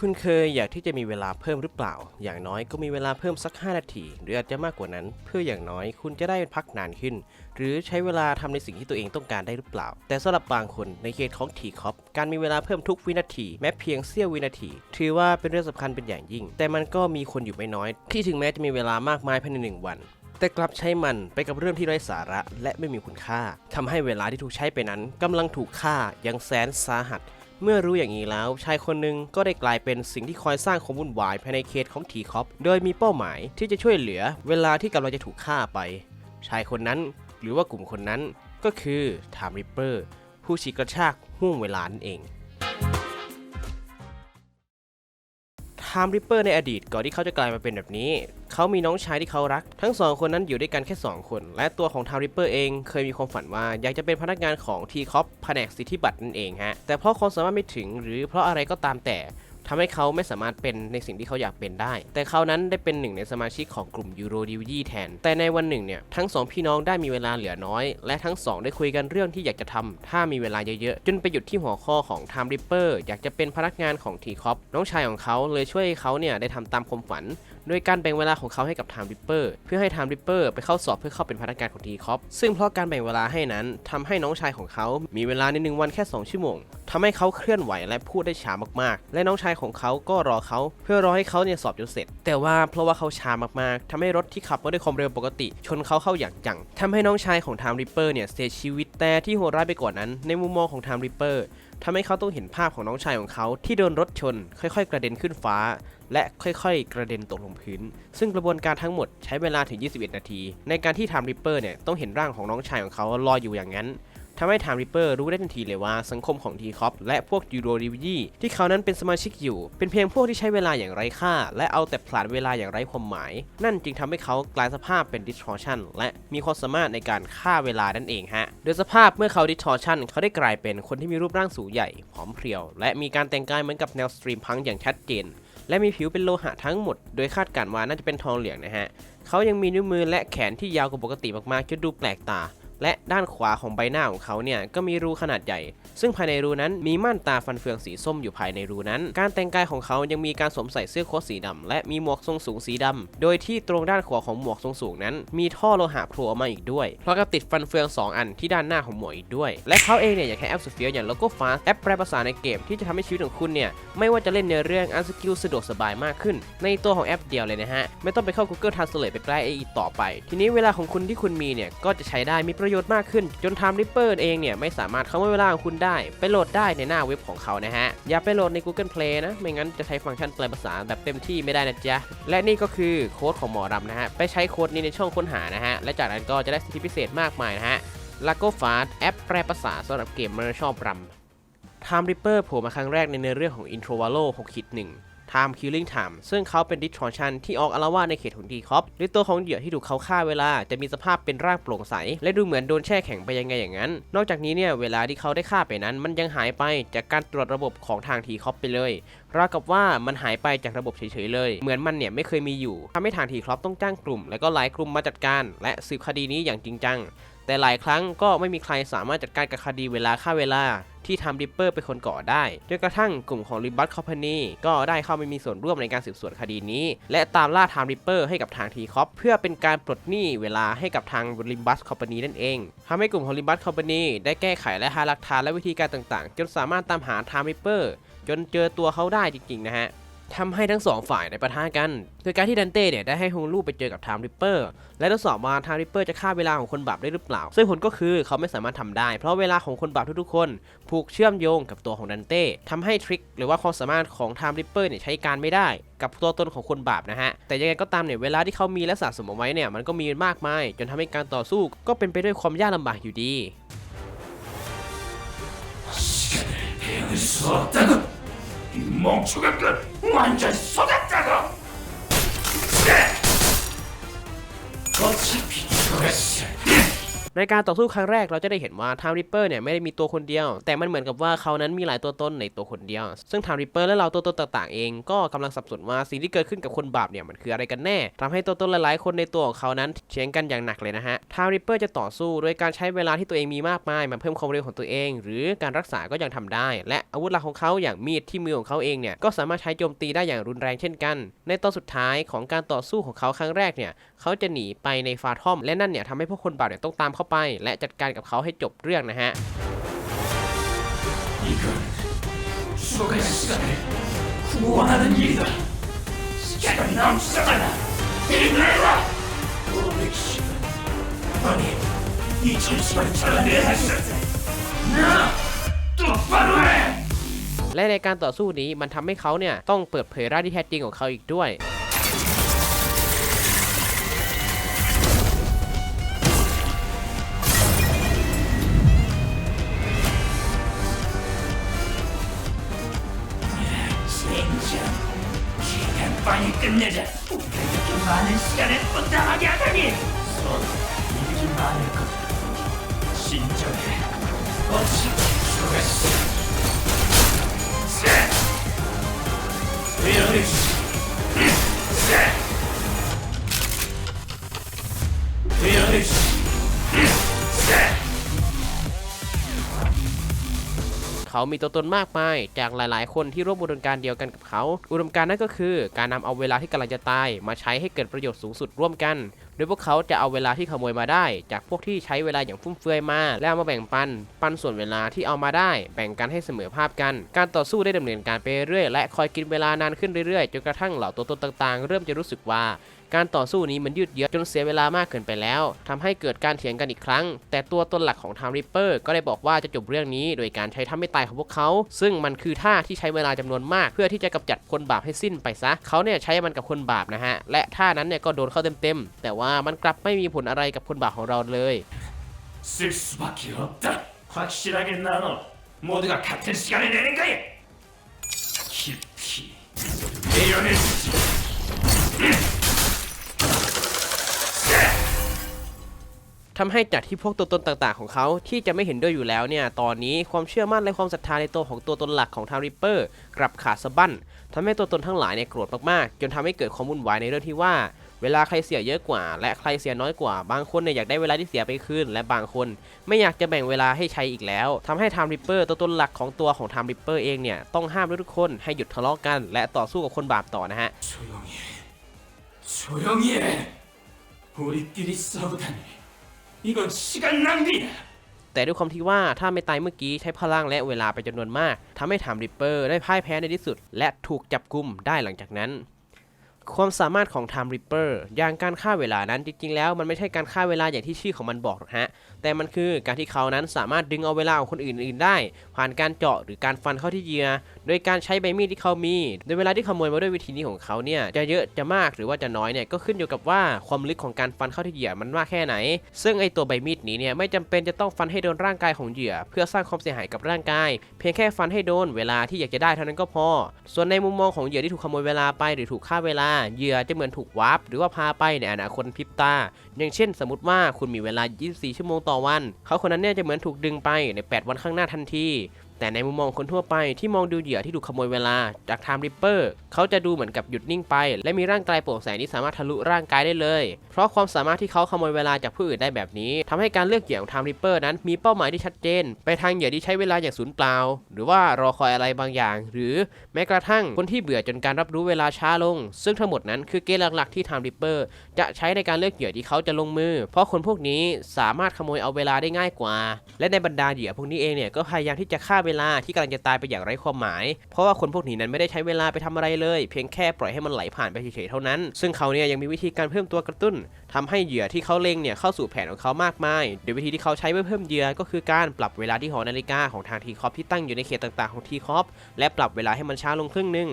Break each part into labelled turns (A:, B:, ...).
A: คุณเคยอยากที่จะมีเวลาเพิ่มหรือเปล่า อย่างน้อยก็มีเวลาเพิ่มสัก 5 นาที หรืออาจจะมากกว่านั้น เพื่ออย่างน้อยคุณจะได้พักนานขึ้น หรือใช้เวลาทำในสิ่งที่ตัวเองต้องการได้หรือเปล่า แต่สำหรับบางคนในเคสของทีคอปการมีเวลาเพิ่มทุกวินาที แม้เพียงเสี้ยววินาที ถือว่าเป็นเรื่องสำคัญเป็นอย่างยิ่ง แต่มันก็มีคนอยู่ไม่น้อย ที่ถึงแม้จะมีเวลามากมายภายในหนึ่งวันแต่กลับใช้มันไปกับเรื่องที่ไร้สาระและไม่มีคุณค่าทำให้เวลาที่ถูกใช้ไปนั้นกำลังถูกฆ่าอย่างแสนสาหัส เมื่อรู้อย่างนี้แล้ว ชายคนหนึ่งก็ได้กลายเป็นสิ่งที่คอยสร้างความวุ่นวายภายในเขตของทีคอปโดยมีเป้าหมายที่จะช่วยเหลือเวลาที่กำลังจะถูกฆ่าไป ชายคนนั้นหรือว่ากลุ่มคนนั้นก็คือไทม์ริปเปอร์ผู้ฉีกกระชากห่วงเวลานั่นเอง ไทม์ริปเปอร์ในอดีตก่อนที่เขาจะกลายมาเป็นแบบนี้ เขามีน้องชายที่เขารัก ทั้งสองคนนั้นอยู่ด้วยกันแค่ 2 คน และตัวของไทม์ริปเปอร์เองเคยมีความฝันว่าอยากจะเป็นพนักงานของทีคอปแผนกสิทธิบัตรนั่นเองฮะ แต่เพราะความสามารถไม่ถึงหรือเพราะอะไรก็ตามแต่ ทำให้เขาไม่สามารถเป็นในสิ่งที่เขาอยากเป็นได้ แต่เขานั้นได้เป็นหนึ่งในสมาชิกของกลุ่ม Euro DVD แทน แต่ในวันหนึ่งเนี่ยทั้งสองพี่น้องได้มีเวลาเหลือน้อย และทั้งสองได้คุยกันเรื่องที่อยากจะทำถ้ามีเวลาเยอะๆ จนไปหยุดที่หัวข้อของ Time Ripper อยากจะเป็นพนักงานของทีคอปน้องชายของเขาเลยช่วยเขาเนี่ยได้ทำตามความฝัน โดยการแบ่งเวลาของเขาให้กับ Time Ripper เพื่อให้ Time Ripper ไปเข้าสอบเพื่อเข้าเป็นพนักงานของ t c o p ซึ่งเพราะการแบ่งเวลาให้นั้นทำให้น้องชายของเขามีเวลาในหนึ่งวันแค่ 2 ชั่วโมงทำให้เขาเคลื่อนไหวและพูดได้ช้ามากๆ และน้องชายของเขาก็รอเขาเพื่อรอให้เขาเนี่ยสอบจนเสร็จ แต่ว่าเพราะว่าเขาช้ามากๆทำให้รถที่ขับมาด้วยความเร็วปกติ ชนเขาเข้าอย่างจังทำให้น้องชายของ Time Ripper เนี่ยเสียชีวิตแต่ที่โหดร้ายไปกว่านั้น ในมุมมองของ Time Ripper ทำให้เขาต้องเห็นภาพของน้องชายของเขาที่โดนรถชน ค่อย ๆ กระเด็นขึ้นฟ้า และค่อยๆ กระเด็นตกลงพื้น ซึ่งกระบวนการทั้งหมดใช้เวลาถึง 21 นาที ในการที่ทำริปเปอร์เนี่ยต้องเห็นร่างของน้องชายของเขาลอยอยู่อย่างนั้น ทำให้ Time Ripper รู้ได้ทันทีเลยว่าสังคมของ t c o p และพวก Euro DVD ที่เขานั้นเป็นสมาชิกอยู่ เป็นเพียงพวกที่ใช้เวลาอย่างไร้ค่า และเอาแต่ผลาญเวลาอย่างไร้ความหมาย นั่นจึงทำให้เขากลายสภาพเป็น distortion และมีความสามารถในการฆ่าเวลานั่นเองฮะ โดยสภาพเมื่อเขา distortion เขาได้กลายเป็นคนที่มีรูปร่างสูงใหญ่ผอมเพรียว และมีการแต่งกายเหมือนกับแนวสตรีมพังอย่างชัดเจนและมีผิวเป็นโลหะทั้งหมด โดยคาดการณ์ว่าน่าจะเป็นทองเหลืองนะฮะ เขายังมีนิ้วมือและแขนที่ยาวกว่าปกติมากๆจนดูแปลกตา และด้านขวาของใบหน้าของเขาเนี่ยก็มีรูขนาดใหญ่ ซึ่งภายในรูนั้นมีม่านตาฟันเฟืองสีส้มอยู่ภายในรูนั้น การแต่งกายของเขายังมีการสวมใส่เสื้อโค้ทสีดำและมีหมวกทรงสูงสีดำโดยที่ตรงด้านขวาของหมวกทรงสูงนั้น มีท่อโลหะโผล่ออกมาอีกด้วยพร้อมกับติดฟันเฟือง 2 อันที่ด้านหน้าของหมวกอีกด้วย และเขาเองเนี่ยอยากให้แอปสุดเฟี้ยวอย่างโลโก้ฟาสแอปแปลภาษาในเกมที่จะทำให้ชีวิตของคุณเนี่ยไม่ว่าจะเล่นในเรื่องอันสกิลสะดวกสบายมากขึ้น ในตัวของแอปเดียวเลยนะฮะไม่ต้องไปเข้า Google Translate ไปแปลเองอีกต่อไป ทีนี้เวลาของคุณที่คุณมีเนี่ยก็จะใช้ได้มีปประโยชน์มากขึ้น จน Time Ripper เองเนี่ยไม่สามารถขโมยเวลาของคุณได้ ไปโหลดได้ในหน้าเว็บของเขานะฮะ อย่าไปโหลดใน Google Play นะ ไม่งั้นจะใช้ฟังก์ชันแปลภาษาแบบเต็มที่ไม่ได้นะจ๊ะ และนี่ก็คือโค้ดของหมอรำนะฮะ ไปใช้โค้ดนี้ในช่องค้นหานะฮะ และจากนั้นก็จะได้สิทธิพิเศษมากมายนะฮะ l a g o f a s t แอปแปลภาษาสำหรับเกมเมอร์ชอบรำ Time Ripper โผล่มาครั้งแรกในเนื้อเรื่องของ Introvalo 6.1 Time Killing Time ซึ่งเขาเป็น distortion ที่ออกอาละวาในเขตของดีคอปหรือตัวของเหยื่อที่ถูกเขาฆ่าเวลา จะมีสภาพเป็นร่างโปร่งใส และดูเหมือนโดนแช่แข็งไปยังไงอย่างนั้น นอกจากนี้เนี่ยเวลาที่เขาได้ฆ่าไปนั้น มันยังหายไปจากการตรวจระบบของทางทีคอปไปเลยราวกับว่ามันหายไปจากระบบเฉยๆเลย เหมือนมันเนี่ยไม่เคยมีอยู่ทำให้ทางทีคอปต้องจ้างกลุ่ม และก็หลายกลุ่มมาจัดการ และสืบคดีนี้อย่างจริงจัง แต่หลายครั้งก็ไม่มีใครสามารถจัดการกับคดีเวลาฆ่าเวลาที่ทำริปเปอร์เป็นคนก่อได้จนกระทั่งกลุ่มของริบัตคอมพานีก็ได้เข้าไปมีส่วนร่วมในการสืบสวนคดีนี้ และตามล่าทามริปเปอร์ให้กับทางทีคอปเพื่อเป็นการปลดหนี้เวลาให้กับทางริบัสคอมพานีนั่นเองทำให้กลุ่มของริบัสคอมพานีได้แก้ไขและหาหลักฐานและวิธีการต่างๆ จนสามารถตามหาทามริปเปอร์จนเจอตัวเขาได้จริงๆนะฮะ ทำให้ทั้งสองฝ่ายในประทะกัน โดยการที่ดันเต้เนี่ยได้ให้ฮงลูไปเจอกับไทม์ริปเปอร์ และทดสอบว่าไทม์ริปเปอร์จะฆ่าเวลาของคนบาปได้หรือเปล่า ซึ่งผลก็คือเขาไม่สามารถทำได้ เพราะเวลาของคนบาปทุกๆ คนผูกเชื่อมโยงกับตัวของดันเต้ทำให้ทริคหรือว่าความสามารถของไทม์ริปเปอร์เนี่ยใช้การไม่ได้กับตัวตนของคนบาปนะฮะ แต่ยังไงก็ตามเนี่ยเวลาที่เขามีและสะสมเอาไว้เนี่ยมันก็มีมากมาย จนทำให้การต่อสู้ก็เป็นไปด้วยความยากลำบากอยู่ดี
B: 이 멍청한 건 완전 속았다고 네! 어차피 죽었어
A: ในการต่อสู้ครั้งแรกเราจะได้เห็นว่า Time Ripper เนี่ยไม่ได้มีตัวคนเดียว แต่มันเหมือนกับว่าเขานั้นมีหลายตัวตนในตัวคนเดียว ซึ่ง Time Ripper และเราตัวตนต่างๆ เองก็กำลังสับสนว่าสิ่งที่เกิดขึ้นกับคนบาปเนี่ยมันคืออะไรกันแน่ทำให้ตัวตนหลายๆ คนในตัวของเขานั้นเถียงกันอย่างหนักเลยนะฮะ Time Ripper จะต่อสู้โดยการใช้เวลาที่ตัวเองมีมากมายมาเพิ่มความเร็วของตัวเอง หรือการรักษาก็ยังทำได้ และ อาวุธหลักของเขาอย่างมีดที่มือของเขาเองเนี่ยก็สามารถใช้โจมตีได้อย่างรุนแรงเช่นกัน ในตอนสุดท้ายของการต่อสู้ของเขาครั้งแรกเนี่ยเขาจะหนีไปในฟาทอม และนั่นเนี่ยทำให้พวกคนบาปเนี่ยต้องตามเข้าไป และจัดการกับเขาให้จบเรื่องนะฮะ
B: 何
A: และในการต่อสู้นี้มันทำให้เขาเนี่ยต้องเปิดเผยร่างที่แท้จริงของเขาอีกด้วย เขามีตัวตนมากมาย จากหลาย ๆ คนที่ร่วมอุดมการเดียวกันกับเขา อุดมการนั่นก็คือ การนำเอาเวลาที่กำลังจะตาย มาใช้ให้เกิดประโยชน์สูงสุดร่วมกัน โดยพวกเขาจะเอาเวลาที่ขโมยมาได้ จากพวกที่ใช้เวลาอย่างฟุ่มเฟือยมา แล้วมาแบ่งปัน ปันส่วนเวลาที่เอามาได้ แบ่งกันให้เสมอภาพกัน การต่อสู้ได้ดำเนินการไปเรื่อยและคอยกินเวลานานขึ้นเรื่อย ๆ จนกระทั่งเหล่าตัวตนต่าง ๆ เริ่มจะรู้สึกว่า การต่อสู้นี้มันยืดเยื้อจนเสียเวลามากเกินไปแล้วทำให้เกิดการเถียงกันอีกครั้ง แต่ตัวตนหลักของ Time Ripper ก็ได้บอกว่าจะจบเรื่องนี้โดยการใช้ท่าไม่ตายของพวกเขา ซึ่งมันคือท่าที่ใช้เวลาจำนวนมากเพื่อที่จะกำจัดคนบาปให้สิ้นไปซะ เขาเนี่ยใช้มันกับคนบาปนะฮะ และท่านั้นเนี่ยก็โดนเข้าเต็มๆ แต่ว่ามันกลับไม่มีผลอะไรกับคนบาปของเราเลย ทำให้จากที่พวกตัวตนต่างๆของเขาที่จะไม่เห็นด้วยอยู่แล้วเนี่ย ตอนนี้ความเชื่อมั่นและความศรัทธาในตัวของตัวตนหลักของทาริปเปอร์กลับขาดสะบั้นทำให้ตัวตนทั้งหลายเนี่ยโกรธมากๆ จนทำให้เกิดความวุ่นวายในเรื่องที่ว่า เวลาใครเสียเยอะกว่า และใครเสียน้อยกว่า บางคนเนี่ยอยากได้เวลาที่เสียไปคืน และบางคนไม่อยากจะแบ่งเวลาให้ใช้อีกแล้วทำให้ทามริปเปอร์ตัวตนหลักของตัวของทามริปเปอร์เองเนี่ยต้องห้ามทุกคนให้หยุดทะเลาะกัน และต่อสู้กับคนบาปต่อนะฮะ
B: 조용히 해. 조용히 해. 우리끼리 싸우다니. 이건 시간 낭비야.
A: แต่ด้วยความที่ว่าถ้าไม่ตายเมื่อกี้ใช้พลังและเวลาไปจำนวนมากทำให้ถามริปเปอร์ได้พ่ายแพ้ในที่สุด และถูกจับกุมได้หลังจากนั้น ความสามารถของ Time Ripper อย่างการฆ่าเวลานั้นจริงๆ แล้วมันไม่ใช่การฆ่าเวลาอย่างที่ชื่อของมันบอกหรอกฮะ แต่มันคือการที่เขานั้นสามารถดึงเอาเวลาของคนอื่นๆได้ ผ่านการเจาะหรือการฟันเข้าที่เหยื่อ โดยการใช้ใบมีดที่เขามี โดยเวลาที่ขโมยมาด้วยวิธีนี้ของเขาเนี่ยจะเยอะจะมากหรือว่าจะน้อยเนี่ยก็ขึ้นอยู่กับว่าความลึกของการฟันเข้าที่เหยื่อมันมากแค่ไหน ซึ่งไอตัวใบมีดนี้เนี่ยไม่จำเป็นจะต้องฟันให้โดนร่างกายของเหยื่อ เพื่อสร้างความเสียหายกับร่างกาย เพียงแค่ฟันให้โดนเวลาที่อยากจะได้เท่านั้นก็พอ ส่วนในมุมมองของเหยื่อที่ถูกขโมยเวลาไปหรือถูกฆ่าเวลาเหยื่อจะเหมือนถูกวาร์ปหรือว่าพาไปในอนาคตพริบตา อย่างเช่น สมมติว่าคุณมีเวลา 24 ชั่วโมงต่อวัน เขาคนนั้นเนี่ยจะเหมือนถูกดึงไปใน 8 วันข้างหน้าทันที แต่ในมุมมองคนทั่วไปที่มองดูเหยื่อที่ถูกขโมยเวลาจาก Time Ripper เขาจะดูเหมือนกับหยุดนิ่งไป และมีร่างกายโปร่งใสงที่สามารถทะลุร่างกายได้เลย เพราะความสามารถที่เขาขโมยเวลาจากผู้อื่นได้แบบนี้ทำให้การเลือกเหยื่อของ Time Ripper นั้นมีเป้าหมายที่ชัดเจน ไปทางเหยื่อที่ใช้เวลาอย่างสูญเปล่า หรือว่ารอคอยอะไรบางอย่าง หรือแม้กระทั่งคนที่เบื่อจนการรับรู้เวลาช้าลง ซึ่งทั้งหมดนั้นคือเกณฑ์หลักๆที่ Time Ripper จะใช้ในการเลือกเหยื่อที่เขาจะลงมือ เพราะคนพวกนี้สามารถขโมยเอาเวลาได้ง่ายกว่า และในบรรดาเหยื่อพวกนี้เองเนี่ยก็พยายามที่จะฆ่าเวลาที่กำลังจะตายไปอย่างไร้ความหมาย เพราะว่าคนพวกนี้นั้นไม่ได้ใช้เวลาไปทำอะไรเลย เพียงแค่ปล่อยให้มันไหลผ่านไปเฉยๆเท่านั้น ซึ่งเขาเนี่ยยังมีวิธีการเพิ่มตัวกระตุ้นทำให้เหยื่อที่เขาเล็งเนี่ยเข้าสู่แผนของเขามากมาย โดยวิธีที่เขาใช้เพื่อเพิ่มเหยื่อก็คือการปรับเวลาที่หอนาฬิกาของทางทีคอปที่ตั้งอยู่ในเขตต่างๆของทีคอปและปรับเวลาให้มันช้าลงครึ่งหนึ่ง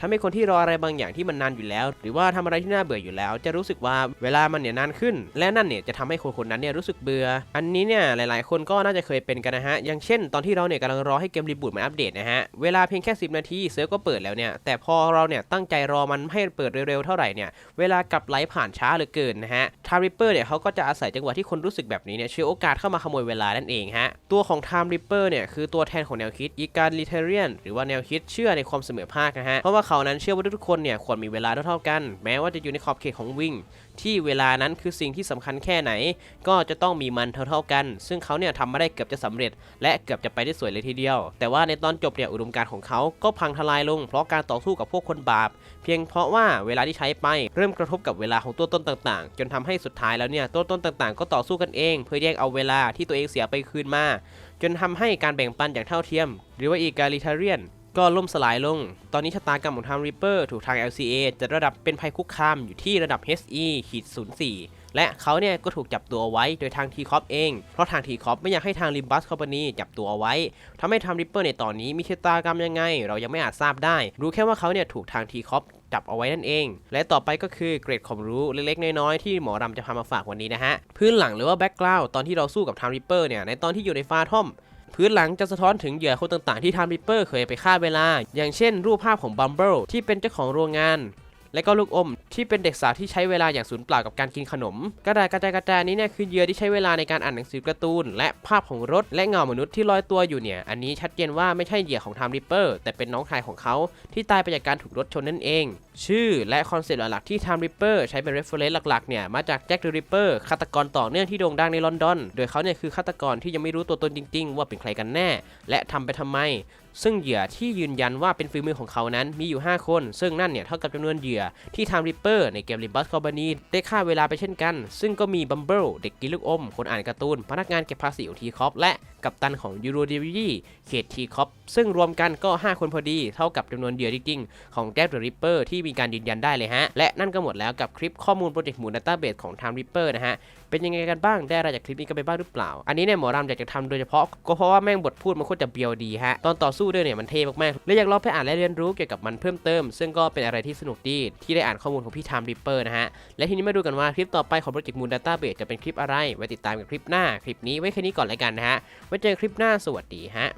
A: ทำให้คนที่รออะไรบางอย่างที่มันนานอยู่แล้ว หรือว่าทำอะไรที่น่าเบื่ออยู่แล้ว จะรู้สึกว่าเวลามันเนี่ยนานขึ้น และนั่นเนี่ยจะทำให้คนคนนั้นเนี่ยรู้สึกเบื่อ อันนี้เนี่ยหลาย ๆ คนก็น่าจะเคยเป็นกันนะฮะ อย่างเช่น ตอนที่เราเนี่ยกำลังรอให้เกมรีบูทมาอัปเดตนะฮะ เวลาเพียงแค่ 10 นาทีเซิร์ฟก็เปิดแล้วเนี่ย แต่พอเราเนี่ยตั้งใจรอมันให้เปิดเร็ว ๆ เท่าไหร่เนี่ย เวลากลับไหลผ่านช้าเหลือเกินนะฮะ ทาริปเปอร์เนี่ยเขาก็จะอาศัยจังหวะที่คนรู้สึกแบบนี้เนี่ยช่วยโอกาสเข้ามาขโมยเวลานั่นเองฮะ ตัวของ Time Ripper เนี่ยคือตัวแทนของแนวคิด egalitarian หรือว่าแนวคิดเชื่อในความเสมอภาคนะฮะ เพราะว่าเขานั้นเชื่อว่าทุกคนเนี่ยควรมีเวลาเท่าๆกัน แม้ว่าจะอยู่ในขอบเขตของวิ่ง ที่เวลานั้นคือสิ่งที่สำคัญแค่ไหน ก็จะต้องมีมันเท่าๆกัน ซึ่งเขาเนี่ยทำมาได้เกือบจะสำเร็จ และเกือบจะไปได้สวยเลยทีเดียว แต่ว่าในตอนจบเนี่ยอุดมการณ์ของเขาก็พังทลายลง เพราะการต่อสู้กับพวกคนบาป เพียงเพราะว่าเวลาที่ใช้ไปเริ่มกระทบกับเวลาของตัวตนต่างๆ จนทำให้สุดท้ายแล้วเนี่ยตัวตนต่างๆ ก็ต่อสู้กันเอง เพื่อแยกเอาเวลาที่ตัวเองเสียไปคืนมา จนทำให้การแบ่งปันอย่างเท่าเทียม หรือว่า egalitarian ก็ล่ ก็ล่มสลายลง ตอนนี้ชะตากรรมของทาง Reaper ถูกทาง LCA จัดระดับเป็นภัยคุกคามอยู่ที่ระดับ HE ขีด04 และเขาเนี่ยก็ถูกจับตัวไว้โดยทาง t c o p เอง เพราะทาง t c o p ไม่อยากให้ทาง Limbus Company จับตัวไว้ทำให้ทาง Reaper ในตอนนี้มีชะตากรรมยังไง เรายังไม่อาจทราบได้ รู้แค่ว่าเขาเนี่ยถูกทาง t c o p จับเอาไว้นั่นเอง และต่อไปก็คือเกรดความรู้เล็กๆ น้อยๆ ที่หมอรำจะพามาฝากวันนี้นะฮะ พื้นหลังหรือว่าแบ็กกราวด์ตอนที่เราสู้กับทาง Reaper เนี่ย ในตอนที่อยู่ในฟาทอม พื้นหลังจะสะท้อนถึงเหยื่อคนต่างๆที่ทามริปเปอร์เคยไปฆ่าเวลา อย่างเช่น รูปภาพของบัมเบิลที่เป็นเจ้าของโรงงาน และก็ลูกอมที่เป็นเด็กสาวที่ใช้เวลาอย่างสูญเปล่ากับการกินขนม กระดาษกระจายกระจายนี้เนี่ยคือเหยื่อที่ใช้เวลาในการอ่านหนังสือการ์ตูน และภาพของรถและเงามนุษย์ที่ลอยตัวอยู่เนี่ยอันนี้ชัดเจนว่าไม่ใช่เหยื่อของไทม์ริปเปอร์แต่เป็นน้องชายของเขาที่ตายไปจากการถูกรถชนนั่นเอง ชื่อและคอนเซ็ปต์หลักๆที่ Time Ripper ใช้เป็น reference หลักๆเนี่ยมาจาก Jack the Ripper ฆาตกรต่อเนื่องที่โด่งดังในลอนดอน โดยเขาเนี่ยคือฆาตกรที่ยังไม่รู้ตัวตนจริง ๆ ว่าเป็นใครกันแน่ และทำไปทำไม ซึ่งเหยื่อที่ยืนยันว่าเป็นฝีมือของเขานั้นมีอยู่ 5 คน ซึ่งนั่นเนี่ยเท่ากับจำนวนเหยื่อที่ทำริปเปอร์ในเกมริบัสคอร์บานีได้ฆ่าเวลาไปเช่นกัน ซึ่งก็มีบัมเบิลเด็กกินลูกอม คนอ่านการ์ตูน พนักงานเก็บภาษีอุทีคอปและ กัปตันของ Euro d v d เขตทีคอปซึ่งรวมกันก็ 5 คนพอดี เท่ากับจำนวนเหยื่อจริงๆของ Jack the Ripper ที่มีการยืนยันได้เลยฮะ และนั่นก็หมดแล้วกับคลิปข้อมูลโปรเจกต์หมู Database ของ Time Ripper นะฮะ เป็นยังไงกันบ้างได้อะไรจากคลิปนี้กันไปบ้างหรือเปล่า อันนี้เนี่ยหมอรามอยากจะทำโดยเฉพาะ ก็เพราะว่าแม่งบทพูดมันโคตรจะเบียวดีฮะ ตอนต่อสู้ด้วยเนี่ยมันเท่มากๆและอยากลองไปอ่านและเรียนรู้เกี่ยวกับมันเพิ่มเติม ซึ่งก็เป็นอะไรที่สนุกดีที่ได้อ่านข้อมูลของพี่ Time Ripper นะฮะและทีนี้มาดูกันว่าคลิปต่อไปของโปรเจกต์มู Database จะเป็นคลิปอะไรไว้ติดตามกับคลิปหน้าคลิปนี้ไว้แค่นี้ก่อนแล้วกันนะฮะไว้เจอคลิปหน้าสวัสดีฮะ